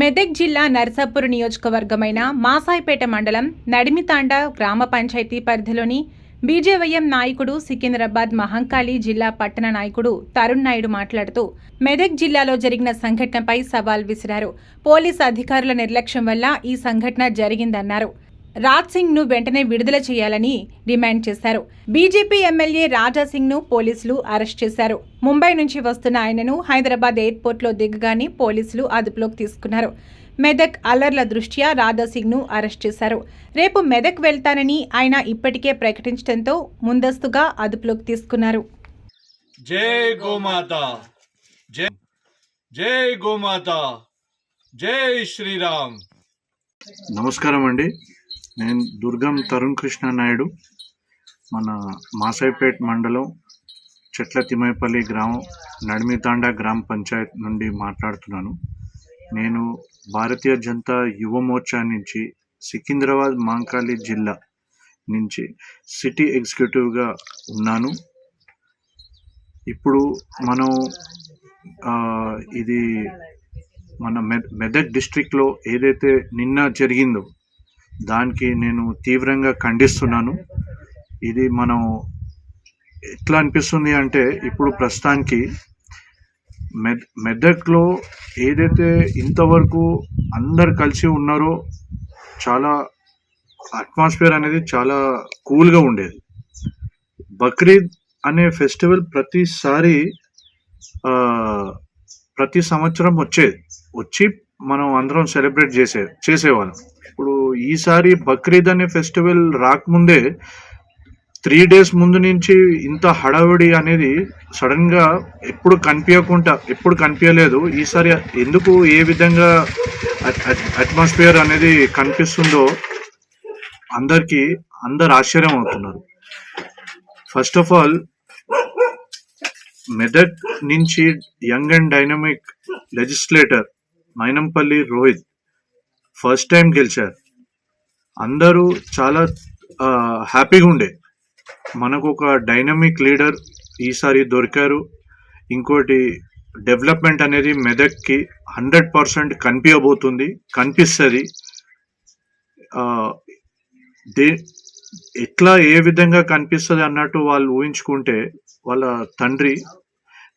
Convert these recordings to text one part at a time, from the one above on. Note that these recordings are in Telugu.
మెదక్ జిల్లా నర్సాపూర్ నియోజకవర్గమైన మాసాయిపేట మండలం నడిమితాండ గ్రామ పంచాయతీ పరిధిలోని బీజేవైఎం నాయకుడు సికింద్రాబాద్ మహంకాళి జిల్లా పట్టణ నాయకుడు తరుణ్ నాయుడు మాట్లాడుతూ మెదక్ జిల్లాలో జరిగిన సంఘటనపై సవాల్ విసిరారు. పోలీస్ అధికారుల నిర్లక్ష్యం వల్ల ఈ సంఘటన జరిగిందన్నారు. రాజ్ సింగ్ను వెంటనే విడుదల చేయాలని డిమాండ్ చేశారు. బీజేపీ ఎమ్మెల్యే రాజా సింగ్ను పోలీసులు అరెస్ట్ చేశారు. ముంబై నుంచి వస్తున్న ఆయనను హైదరాబాద్ ఎయిర్పోర్ట్లో దిగగానే పోలీసులు అదుపులోకి తీసుకున్నారు. మెదక్ అల్లర్ల దృష్ట్యా రాజా సింగ్ను అరెస్ట్ చేశారు. రేపు మెదక్ వెళ్తానని ఆయన ఇప్పటికే ప్రకటించడంతో ముందస్తుగా అదుపులోకి తీసుకున్నారు. జై గోమాత. జై జై గోమాత. జై శ్రీరామ్. నమస్కారం అండి. నేను దుర్గం తరుణ్ కృష్ణ నాయుడు. మన మాసాయిపేట్ మండలం చెట్ల తిమైపల్లి గ్రామం నడిమితాండ గ్రామ పంచాయత్ నుండి మాట్లాడుతున్నాను. నేను భారతీయ జనతా యువ మోర్చా నుంచి సికింద్రాబాద్ మాంకాలి జిల్లా నుంచి సిటీ ఎగ్జిక్యూటివ్గా ఉన్నాను. ఇప్పుడు మనం ఇది మన మె- మెదక్ డిస్ట్రిక్ట్లో ఏదైతే నిన్న జరిగిందో దానికి నేను తీవ్రంగా ఖండిస్తున్నాను. ఇది మనం ఎట్లా అనిపిస్తుంది అంటే ఇప్పుడు ప్రస్తుతానికి మె మెదక్లో ఏదైతే ఇంతవరకు అందరు కలిసి ఉన్నారో చాలా అట్మాస్ఫియర్ అనేది చాలా కూల్గా ఉండేది. బక్రీద్ అనే ఫెస్టివల్ ప్రతిసారి ప్రతి సంవత్సరం వచ్చేది. వచ్చి మనం అందరం సెలబ్రేట్ చేసే చేసేవాళ్ళం. ఇప్పుడు ఈసారి బక్రీద్ అనే ఫెస్టివల్ రాకముందే త్రీ డేస్ ముందు నుంచి ఇంత హడావిడి అనేది సడన్గా ఎప్పుడు కనిపించకుండా ఎప్పుడు కనిపించలేదు ఈసారి ఎందుకు ఏ విధంగా అట్మాస్ఫియర్ అనేది కనిపిస్తుందో అందరికి అందరు ఆశ్చర్యం అవుతున్నారు. ఫస్ట్ ఆఫ్ ఆల్ మెదక్ నుంచి young and dynamic legislator Mynampally Rohit first time గెలిచారు. అందరూ చాలా హ్యాపీగా ఉండే. మనకు ఒక డైనమిక్ లీడర్ ఈసారి దొరికారు. ఇంకోటి డెవలప్మెంట్ అనేది మెదక్కి హండ్రెడ్ పర్సెంట్ కనిపించబోతుంది కనిపిస్తుంది. దే ఎట్లా ఏ విధంగా కనిపిస్తుంది అన్నట్టు వాళ్ళు ఊహించుకుంటే వాళ్ళ తండ్రి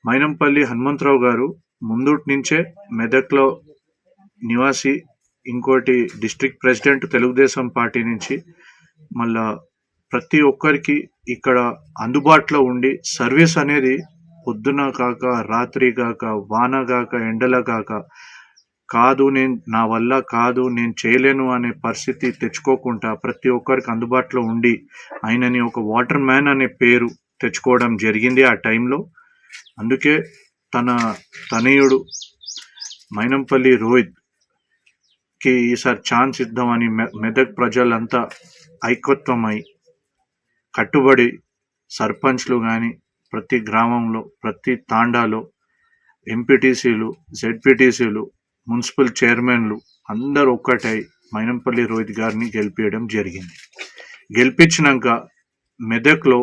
మైనంపల్లి హనుమంతరావు గారు ముందు నుంచే మెదక్లో నివాసి ఇంకోటి డిస్ట్రిక్ట్ ప్రెసిడెంట్ తెలుగుదేశం పార్టీ నుంచి మళ్ళా ప్రతి ఒక్కరికి ఇక్కడ అందుబాటులో ఉండి సర్వీస్ అనేది పొద్దున కాక రాత్రి కాక వాన కాక ఎండల కాక కాదు నేను నా వల్ల కాదు నేను చేయలేను అనే పరిస్థితి తెచ్చుకోకుండా ప్రతి ఒక్కరికి అందుబాటులో ఉండి ఆయనని ఒక వాటర్ మ్యాన్ అనే పేరు తెచ్చుకోవడం జరిగింది ఆ టైంలో. అందుకే తన తనయుడు మైనంపల్లి రోహిత్ కి ఈసారి ఛాన్స్ ఇద్దామని మె- మెదక్ ప్రజలంతా ఐకత్వమై కట్టుబడి సర్పంచ్లు కానీ ప్రతి గ్రామంలో ప్రతి తాండాలో ఎంపీటీసీలు జెడ్పీటీసీలు మున్సిపల్ చైర్మన్లు అందరూ ఒక్కటై మైనంపల్లి రోహిత్ గారిని గెలిపించడం జరిగింది. గెలిపించినాక మెదక్లో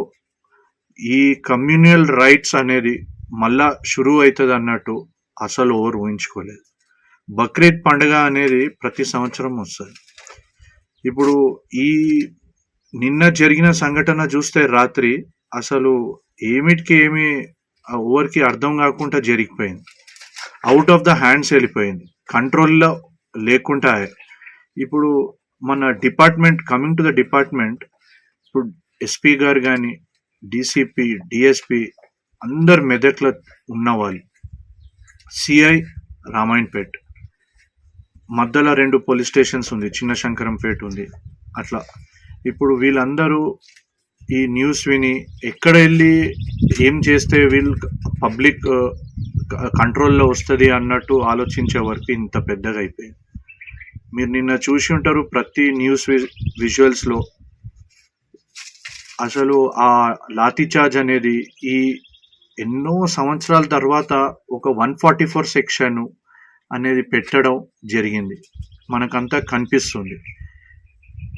ఈ కమ్యూనియల్ రైట్స్ అనేది మళ్ళా షురూ అవుతుంది అన్నట్టు అసలు ఎవరు ఊహించుకోలేదు. బక్రీద్ పండుగ అనేది ప్రతి సంవత్సరం వస్తుంది. ఇప్పుడు ఈ నిన్న జరిగిన సంఘటన చూస్తే రాత్రి అసలు ఏమిటికి ఏమి ఎవరికి అర్థం కాకుండా జరిగిపోయింది. అవుట్ ఆఫ్ ద హ్యాండ్స్ వెళ్ళిపోయింది. కంట్రోల్లో లేకుండా ఇప్పుడు మన department coming to the department ఇప్పుడు ఎస్పీ గారు కానీ డీసీపీ డిఎస్పి అందరు మెదక్లో ఉన్నవాళ్ళు. సిఐ రామాయణపేట్ మధ్యలో రెండు పోలీస్ స్టేషన్స్ ఉంది చిన్న శంకరంపేట ఉంది. అట్లా. ఇప్పుడు వీళ్ళందరూ ఈ న్యూస్ విని ఎక్కడ వెళ్ళి ఏం చేస్తే వీళ్ళు పబ్లిక్ కంట్రోల్లో వస్తుంది అన్నట్టు ఆలోచించే వరకు ఇంత పెద్దగా అయిపోయింది. మీరు నిన్న చూసి ఉంటారు ప్రతి న్యూస్ విజువల్స్లో అసలు ఆ లాతీచార్జ్ అనేది ఈ ఎన్నో సంవత్సరాల తర్వాత ఒక వన్ ఫార్టీ ఫోర్ సెక్షన్ అనేది పెట్టడం జరిగింది. మనకంతా కనిపిస్తుంది.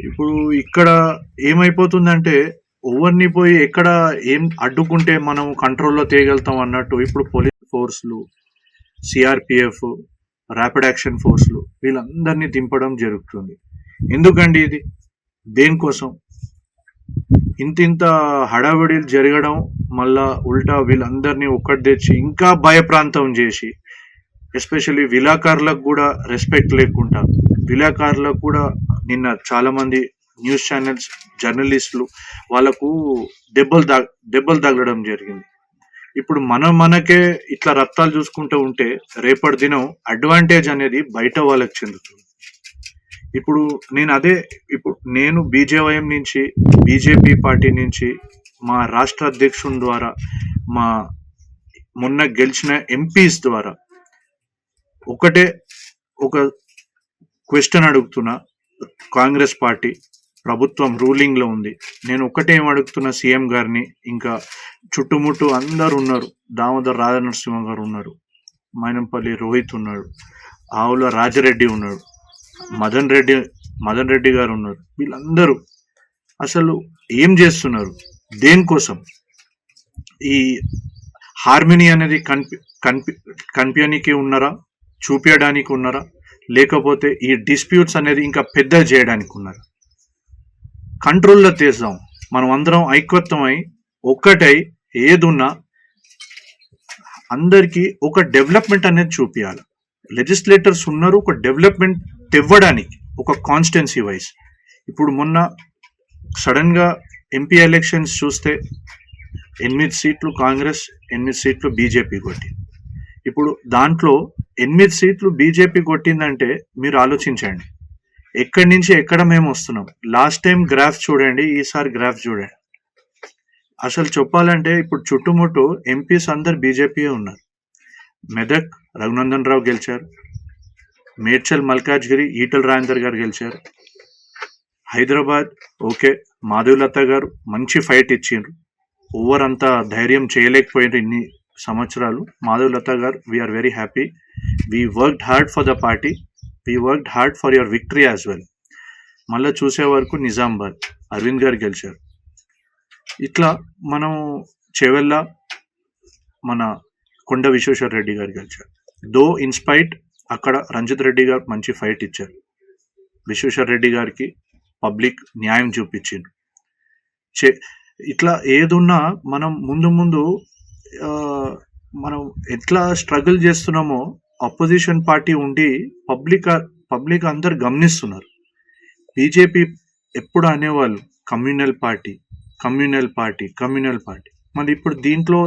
ఇప్పుడు ఇక్కడ ఏమైపోతుందంటే ఎవరిని పోయి ఎక్కడ ఏం అడ్డుకుంటే మనం కంట్రోల్లో తేయగలుగుతాం అన్నట్టు ఇప్పుడు పోలీస్ ఫోర్స్లు సిఆర్పిఎఫ్ ర్యాపిడ్ యాక్షన్ ఫోర్స్లు వీళ్ళందరినీ దింపడం జరుగుతుంది. ఎందుకండి ఇది? దేనికోసం? ఇంత ఇంత హడావిడి జరగడం మళ్ళా ఉల్టా వీళ్ళందరినీ ఒక్కటి తెచ్చి ఇంకా భయప్రాంతం చేసి ఎస్పెషల్లీ విలాకారులకు కూడా రెస్పెక్ట్ లేకుండా విలాకారులకు కూడా నిన్న చాలా మంది న్యూస్ ఛానల్స్ జర్నలిస్టులు వాళ్ళకు దెబ్బలు దా దెబ్బలు తగలడం జరిగింది. ఇప్పుడు మనం మనకే ఇట్లా రక్తాలు చూసుకుంటూ ఉంటే రేపటి దినం అడ్వాంటేజ్ అనేది బయట వాళ్ళకి చెందుతుంది. ఇప్పుడు నేను అదే ఇప్పుడు నేను బీజేవైఎం నుంచి బీజేపీ పార్టీ నుంచి మా రాష్ట్ర అధ్యక్షుని ద్వారా మా మొన్న గెలిచిన ఎంపీస్ ద్వారా ఒకటే ఒక క్వశ్చన్ అడుగుతున్నా. కాంగ్రెస్ పార్టీ ప్రభుత్వం రూలింగ్లో ఉంది. నేను ఒకటే ఏం అడుగుతున్నా సీఎం గారిని ఇంకా చుట్టుముట్టు అందరు ఉన్నారు. దామోదర్ రాధానరసింహ గారు ఉన్నారు. మైనంపల్లి రోహిత్ ఉన్నాడు. ఆవుల రాజరెడ్డి ఉన్నాడు. మదన్ రెడ్డి మదన్ రెడ్డి గారు ఉన్నారు. వీళ్ళందరూ అసలు ఏం చేస్తున్నారు? దేనికోసం? ఈ హార్మనీ అనేది కనిపి కనిపి కనిపించడానికి ఉన్నారా? చూపించడానికి ఉన్నారా లేకపోతే ఈ డిస్ప్యూట్స్ అనేది ఇంకా పెద్ద చేయడానికి ఉన్నారా కంట్రోల్లో తీద్దాం. మనం అందరం ఐక్యత్వమై ఒక్కటై ఏదున్నా అందరికీ ఒక డెవలప్మెంట్ అనేది చూపించాలి లెజిస్లేటర్స్ ఉన్నారు ఒక డెవలప్మెంట్ తెవ్వడానికి ఒక కాన్స్టెన్సీ వైజ్. ఇప్పుడు మొన్న సడన్గా ఎంపీ ఎలక్షన్స్ చూస్తే ఎనిమిది సీట్లు కాంగ్రెస్ ఎనిమిది సీట్లు బీజేపీ కొట్టి ఇప్పుడు దాంట్లో ఎనిమిది సీట్లు బీజేపీ కొట్టిందంటే మీరు ఆలోచించండి. ఎక్కడి నుంచి ఎక్కడ మేము వస్తున్నాం? లాస్ట్ టైం గ్రాఫ్ చూడండి ఈసారి గ్రాఫ్ చూడండి. అసలు చెప్పాలంటే ఇప్పుడు చుట్టుముట్టు ఎంపీస్ అందరు బీజేపీ ఉన్నారు. మెదక్ రఘునందన్ రావు గెలిచారు. మేడ్చల్ మల్కాజ్గిరి ఈటల్ రాజేందర్ గారు గెలిచారు. హైదరాబాద్ ఓకే మాధవలత గారు మంచి ఫైట్ ఇచ్చిండ్రు. ఓవర్ అంతా ధైర్యం చేయలేకపోయినారు ఇన్ని సంవత్సరాలు. మాధవలత గారు we're very happy we worked hard for the party we worked hard for your victory as well మళ్ళీ చూసే వరకు నిజామాబాద్ అరవింద్ గారు గెలిచారు. ఇట్లా మనం చెవెల్ల మన కొండ విశ్వేశ్వర రెడ్డి గారు గెలిచారు. దో ఇన్స్పైట్ అక్కడ రంజిత్ రెడ్డి గారు మంచి ఫైట్ ఇచ్చారు. విశ్వేశ్వర రెడ్డి గారికి పబ్లిక్ న్యాయం చూపించిండు చే ఇట్లా ఏదున్నా మనం ముందు ముందు మనం ఎట్లా స్ట్రగుల్ చేస్తున్నామో అపోజిషన్ పార్టీ ఉండి పబ్లిక్ పబ్లిక్ అందరు గమనిస్తున్నారు. బీజేపీ ఎప్పుడు అనేవాళ్ళు communal party communal party communal party. మరి ఇప్పుడు దీంట్లో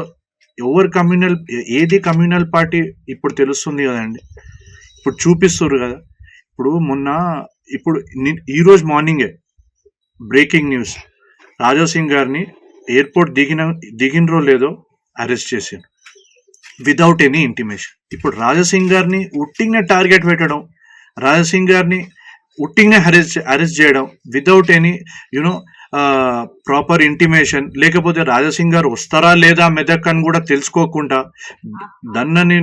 ఎవరు కమ్యూనల్ ఏది కమ్యూనల్ పార్టీ ఇప్పుడు తెలుస్తుంది కదండి. ఇప్పుడు చూపిస్తారు కదా. ఇప్పుడు మొన్న ఇప్పుడు ఈరోజు ఈ రోజు మార్నింగే బ్రేకింగ్ న్యూస్. రాజా సింగ్ గారిని ఎయిర్పోర్ట్ దిగిన దిగినరో లేదో అరెస్ట్ చేశారు వితౌట్ ఎనీ ఇంటిమేషన్ ఇప్పుడు రాజసింగ్ గారిని ఉట్టింగ్నే టార్గెట్ పెట్టడం రాజసింగ్ గారిని ఉట్టింగ్నే అరెస్ట్ అరెస్ట్ చేయడం without any you know proper intimation లేకపోతే రాజసింగ్ గారు వస్తారా లేదా మెదక్ అని కూడా తెలుసుకోకుండా దన్నని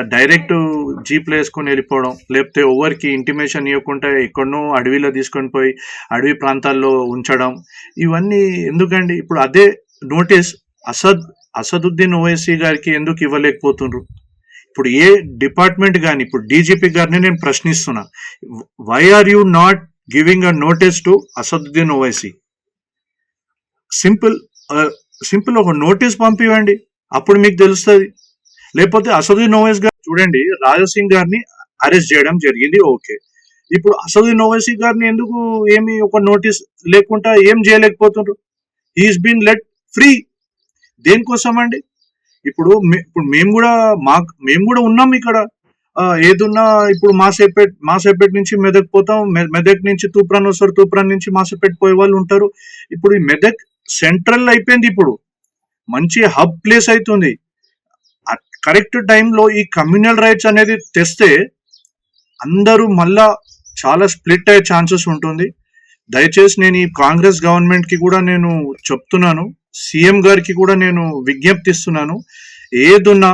డైరెక్ట్ జీప్లో వేసుకొని వెళ్ళిపోవడం లేకపోతే ఎవరికి ఇంటిమేషన్ ఇవ్వకుండా ఎక్కడనో అడవిలో తీసుకొని పోయి అడవి ప్రాంతాల్లో ఉంచడం ఇవన్నీ ఎందుకండి? ఇప్పుడు అదే నోటీస్ అసద్ అసదుద్దీన్ ఓవైసీ గారికి ఎందుకు ఇవ్వలేకపోతుండ్రు? ఇప్పుడు ఏ డిపార్ట్మెంట్ కానీ ఇప్పుడు డీజీపీ గారిని నేను ప్రశ్నిస్తున్నా. Why are you not giving a notice to Asaduddin Owaisi? Simple simple uh, ఒక నోటీస్ పంపివ్వండి. అప్పుడు మీకు తెలుస్తుంది. లేకపోతే అసదుద్దీన్ ఓవైస్ గారు చూడండి రాజసింగ్ గారిని అరెస్ట్ చేయడం జరిగింది ఓకే. ఇప్పుడు అసదుద్దీన్ ఓవైసీ గారిని ఎందుకు ఏమి ఒక నోటీస్ లేకుండా ఏం చేయలేకపోతుండ్రు? హీఈస్ బీన్ లెట్ ఫ్రీ దేనికోసం అండి ఇప్పుడు మే- ఇప్పుడు మేము కూడా మా మేము కూడా ఉన్నాం ఇక్కడ. ఏదున్నా ఇప్పుడు మాసేపేట్ మాసేపేట్ నుంచి మెదక్ పోతాం. మె- మెదక్ నుంచి తూప్రాన్ వస్తారు. తూప్రాన్ నుంచి మాసేపేట్ పోయే వాళ్ళు ఉంటారు. ఇప్పుడు ఈ మెదక్ సెంట్రల్ అయిపోయింది ఇప్పుడు. మంచి హబ్ ప్లేస్ అవుతుంది కరెక్ట్ టైంలో ఈ కమ్యూనల్ రైట్స్ అనేది తెస్తే అందరూ మళ్ళా చాలా స్ప్లిట్ అయ్యే ఛాన్సెస్ ఉంటుంది. దయచేసి నేను ఈ కాంగ్రెస్ గవర్నమెంట్కి కూడా నేను చెప్తున్నాను. సీఎం గారికి కూడా నేను విజ్ఞప్తిస్తున్నాను. ఏదున్నా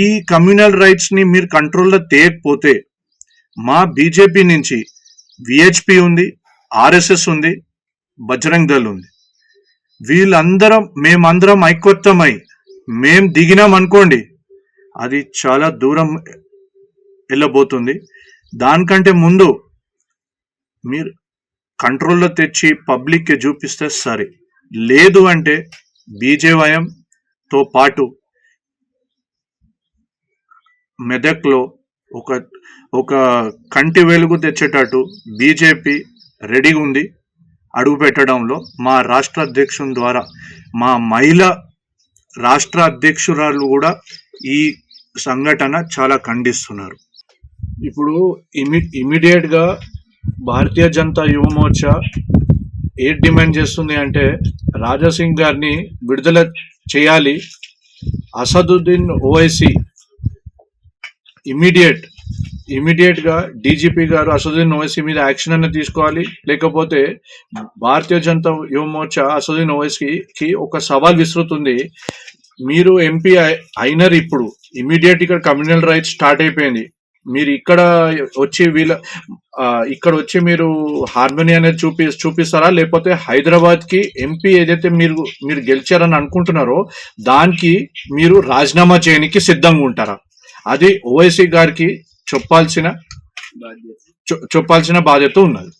ఈ కమ్యూనల్ రైట్స్ని మీరు కంట్రోల్లో తేయకపోతే మా బీజేపీ నుంచి విహెచ్పి ఉంది ఆర్ఎస్ఎస్ ఉంది బజరంగ్ దళ్ ఉంది. వీళ్ళందరం మేమందరం ఐక్యత్వమై మేం దిగినాం అనుకోండి అది చాలా దూరం వెళ్ళబోతుంది దానికంటే ముందు మీరు కంట్రోల్లో తెచ్చి పబ్లిక్కి చూపిస్తే సరే. లేదు అంటే బీజేవయంతో పాటు మెదక్లో ఒక ఒక కంటి వెలుగు తెచ్చేటట్టు బీజేపీ రెడీగా ఉంది. అడుగు పెట్టడంలో మా రాష్ట్ర అధ్యక్షుని ద్వారా మా మహిళ రాష్ట్ర అధ్యక్షురాలు కూడా ఈ సంఘటన చాలా ఖండిస్తున్నారు. ఇప్పుడు ఇమి ఇమీడియట్గా భారతీయ జనతా యువ మోర్చా ఏ డిమాండ్ చేస్తుంది అంటే రాజాసింగ్ గారిని విడుదల చేయాలి. అసదుద్దీన్ ఓవైసీ ఇమీడియట్ ఇమీడియట్గా డీజీపీ గారు అసదుద్దీన్ ఓవైసీ మీద యాక్షన్ అన్న తీసుకోవాలి. లేకపోతే భారతీయ జనతా యువ మోర్చా అసదుద్దీన్ ఓవైసీకి ఒక సవాల్ విసురుతుంది. మీరు ఎంపీ అయినారు ఇప్పుడు. ఇమీడియట్ ఇక్కడ కమ్యూనల్ రైట్స్ స్టార్ట్ అయిపోయింది. మీరు ఇక్కడ వచ్చి వీళ్ళ ఇక్కడ వచ్చి మీరు హార్మోని అనేది చూపి చూపిస్తారా? లేకపోతే హైదరాబాద్కి ఎంపీ ఏదైతే మీరు మీరు గెలిచారని అనుకుంటున్నారో దానికి మీరు రాజీనామా చేయడానికి సిద్ధంగా ఉంటారా? అది ఓవైసీ గారికి చెప్పాల్సిన చెప్పాల్సిన బాధ్యత ఉన్నది.